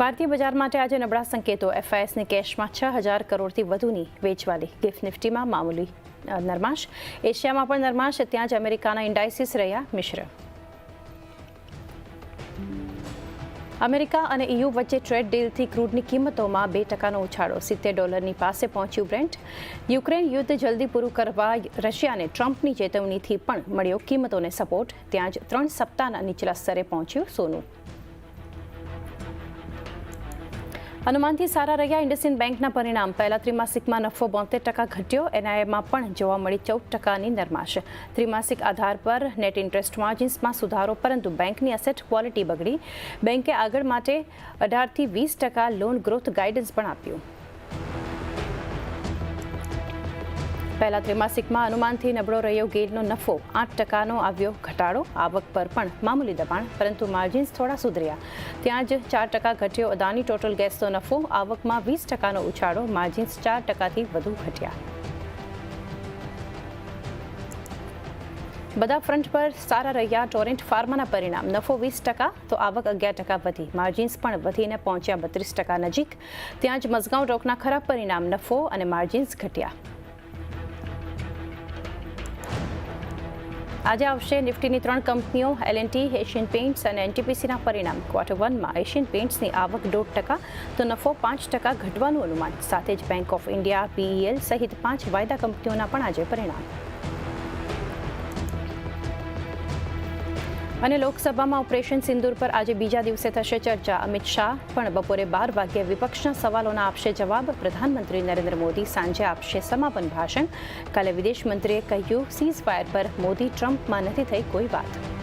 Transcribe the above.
ભારતીય બજાર માટે આજે નબળા સંકેતો. એફઆઈએસની કેશમાં છ હજાર કરોડથી વધુની વેચવાલી. ગિફ્ટ નિફ્ટીમાં મામૂલી નરમાશ. એશિયામાં પણ નરમાશ, ત્યાં જ અમેરિકાના ઇન્ડાઇસિસ રહ્યા મિશ્ર. અમેરિકા અને ઇયુ વચ્ચે ટ્રેડ ડીલથી ક્રૂડની કિંમતોમાં બે ટકાનો ઉછાળો. સિત્તેર ડોલરની પાસે પહોંચ્યું બ્રેન્ટ યુક્રેન યુદ્ધ જલ્દી પૂરું કરવા રશિયાને ટ્રમ્પની ચેતવણીથી પણ મળ્યો કિંમતોને સપોર્ટ. ત્યાં જ ત્રણ સપ્તાહના નીચલા સ્તરે પહોંચ્યું સોનું. અનુમાનથી સારા રહ્યા ઇન્ડસઇન્ડ બેંકના પરિણામ. પહેલા ત્રિમાસિકમાં નફો બોતેર ટકા ઘટ્યો. એનઆઈએમાં પણ જોવા મળી ચૌદ ટકાની નરમાશ. ત્રિમાસિક આધાર પર નેટ ઇન્ટરેસ્ટ માર્જિન્સમાં સુધારો, પરંતુ બેંકની અસેટ ક્વોલિટી બગડી. બેંકે આગળ માટે અઢારથી વીસ ટકા લોન ગ્રોથ ગાઇડન્સ પણ આપ્યું. પહેલા ત્રિમાસિકમાં અનુમાનથી નબળો રહ્યો ગેલનો નફો. આઠ ટકાનો આવ્યો ઘટાડો. આવક પર પણ મામૂલી દબાણ, પરંતુ માર્જિન્સ થોડા સુધર્યા. ત્યાં જ ચાર ટકા ઘટ્યો અદાની ટોટલ ગેસનો નફો. આવકમાં વીસ ટકાનો ઉછાળો માર્જિન્સ ચાર ટકાથી વધુ ઘટ્યા. બધા ફ્રન્ટ પર સારા રહ્યા ટોરેન્ટ ફાર્માના પરિણામ. નફો વીસ ટકા, તો આવક અગિયાર ટકા વધી. માર્જિન્સ પણ વધીને પહોંચ્યા બત્રીસ ટકા નજીક. ત્યાં જ મઝગાંવ રોકના ખરાબ પરિણામ. નફો અને માર્જિન્સ ઘટ્યા. આજે આવશે નિફ્ટીની ત્રણ કંપનીઓ એલએનટી એશિયન પેઇન્ટ્સ અને એનટીપીસીના પરિણામ. ક્વાર્ટર વનમાં એશિયન પેઇન્ટ્સની આવક દોઢ ટકા, તો નફો પાંચ ટકા ઘટવાનું અનુમાન. સાથે જ બેંક ઓફ ઇન્ડિયા પીઈએલ સહિત પાંચ વાયદા કંપનીઓના પણ આજે પરિણામ. અને લોકસભામાં ઓપરેશન સિંદૂર પર આજે બીજા દિવસે થશે ચર્ચા. અમિત શાહ પણ બપોરે બાર વાગ્યે વિપક્ષના સવાલોના આપશે જવાબ. પ્રધાનમંત્રી નરેન્દ્ર મોદી સાંજે આપશે સમાપન ભાષણ. કાલે વિદેશ મંત્રીએ કહ્યું સીઝ ફાયર પર મોદી ટ્રમ્પમાં નથી થઈ કોઈ વાત.